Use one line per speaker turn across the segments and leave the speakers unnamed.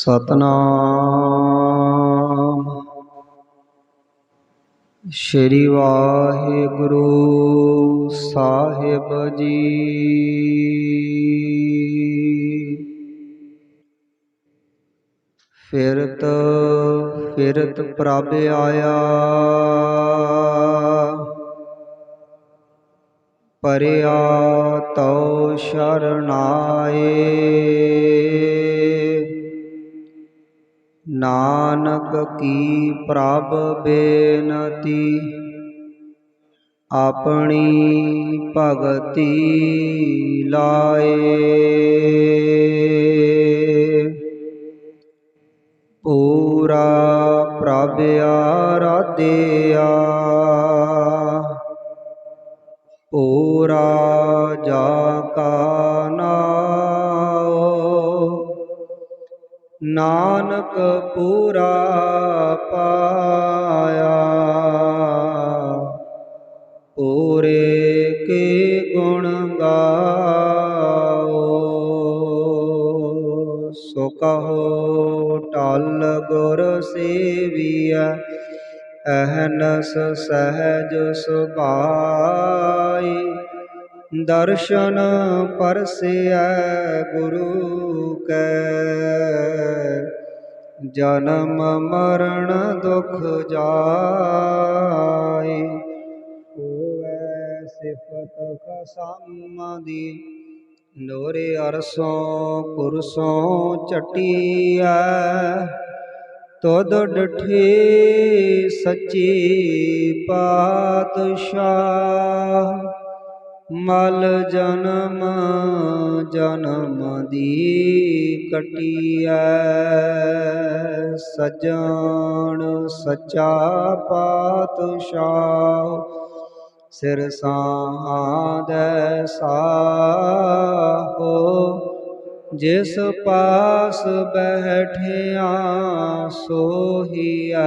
ਸਤਨਾਮ। ਸ਼੍ਰੀ ਵਾਹਿਗੁਰੂ ਸਾਹਿਬ ਜੀ। ਫਿਰਤ ਫਿਰਤ ਪ੍ਰਭ ਆਇਆ। ਪਰਿਆ ਤਉ ਸ਼ਰਨਾਏ। ਨਾਨਕ ਕੀ ਪ੍ਰਭ ਬੇਨਤੀ? ਆਪਣੀ ਭਗਤੀ ਲਾਏ। ਪੂਰਾ ਪ੍ਰਭ ਆਰਾਧਿਆ। ਪੂਰਾ ਜਾ ਕਾ ਨਾਨਕ ਪੂਰਾ ਪਾਇਆ। ਪੂਰੇ ਕੇ ਗੁਣ ਗਾਓ। ਸੋ ਕਹੋ ਟਲ ਗੁਰ ਸੇਵੀਐ, ਅਹਨਸ ਸਹਿਜ ਸੁਭਾਈ। ਦਰਸ਼ਨ ਪਰਸਿਐ ਗੁਰੂ ਕੈ। ਜਨਮ ਮਰਨ ਦੁਖ ਜਾਏ। ਹੋਵੈ ਸਿਫਤ ਖਸਮ ਦੀ, ਨੋਰੇ ਅਰਸੋਂ ਕੁਰਸੋਂ ਚਟੀਐ। ਤੁਧ ਡਠੇ ਸੱਚੇ ਪਾਤਸ਼ਾਹ। ਮਲ ਜਨਮ ਜਨਮ ਦੀ ਕਟੀਐ। ਸਜਣ ਸੱਚਾ ਪਾਤਸ਼ਾਹ, ਸਿਰ ਸਾਧੈ ਸਾਹੋ। ਜਿਸ ਪਾਸ ਬੈਠਿਆ ਸੋਹੀਐ।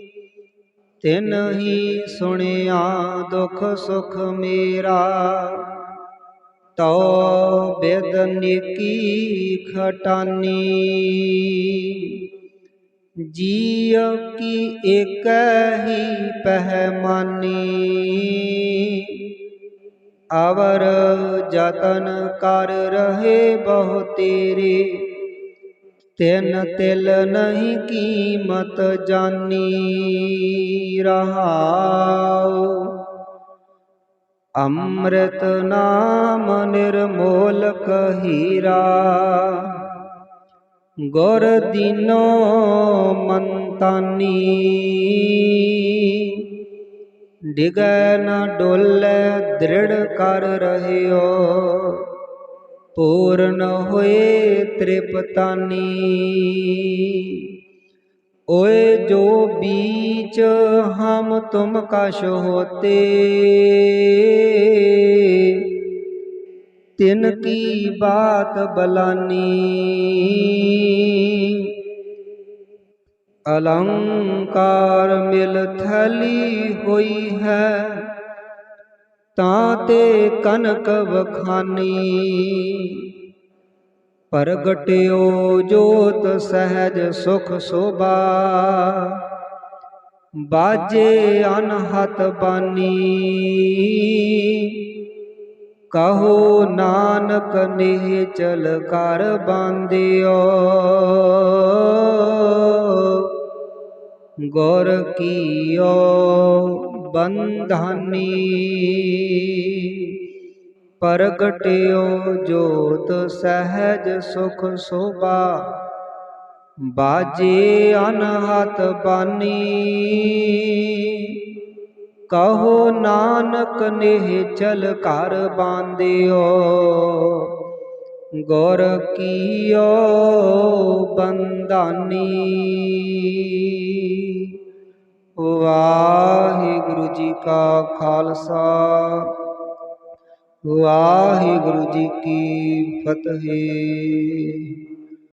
ਤਿਨ ਹੀ ਸੁਣਿਆ ਦੁਖ ਸੁਖ ਮੇਰਾ। ਤਉ ਬਿਦ ਨਿਕੀ ਖਟਾਨੀ। ਜੀਵ ਕੀ ਏਕ ਹੀ ਪਹਿਮਾਨੀ। ਅਵਰ ਜਤਨ ਕਰ ਰਹੇ ਬਹੁ ਤੇਰੇ। ਤਿਨ ਤਿਲ ਨਹੀਂ ਕੀਮਤ ਜਾਨੀ ਰਹਾਉ। ਅੰਮ੍ਰਿਤ ਨਾਮ ਨਿਰਮੋਲਕ ਹੀਰਾ। ਗੁਰ ਦੀਨੋ ਮੰਤਾਨੀ। ਡਿਗੈ ਨ ਡੋਲੇ ਦ੍ਰਿੜ ਕਰ ਰਹਿਓ। ਪੂਰਨ ਹੋਏ ਤ੍ਰਿਪਤਾਨੀ ओए जो बीच हम तुम कश होते तिन की बात बलानी अलंकार मिल थली हुई है ਤਾਂ ਤੇ ਕਨਕ ਵਖਾਨੀ। ਪ੍ਰਗਟਿਓ ਜੋਤ ਸਹਿਜ ਸੁਖ ਸੋਭਾ। ਬਾਜੇ ਅਨਹਤ ਬਾਨੀ। ਕਹੋ ਨਾਨਕ ਨੇ ਚਲ ਕਰ ਬਾਂਧਿਓ। ਗੁਰ ਕੀਓ ਬੰਧਾਨੀ। ਪ੍ਰਗਟਿਓ ਜੋਤ ਸਹਿਜ ਸੁਖ ਸੋਭਾ। ਬਾਜੇ ਅਨਹਤ ਬਾਨੀ। ਕਹੋ ਨਾਨਕ ਨੇ ਚਲ ਘਰ ਬਾਂਧਿਓ। ਗੁਰ ਕੀਓ ਬੰਦਾਨੀ ਵਾਹਿਗੁਰੂ ਜੀ ਕਾ ਖਾਲਸਾ। ਵਾਹਿਗੁਰੂ ਜੀ ਕੀ ਫਤਿਹ।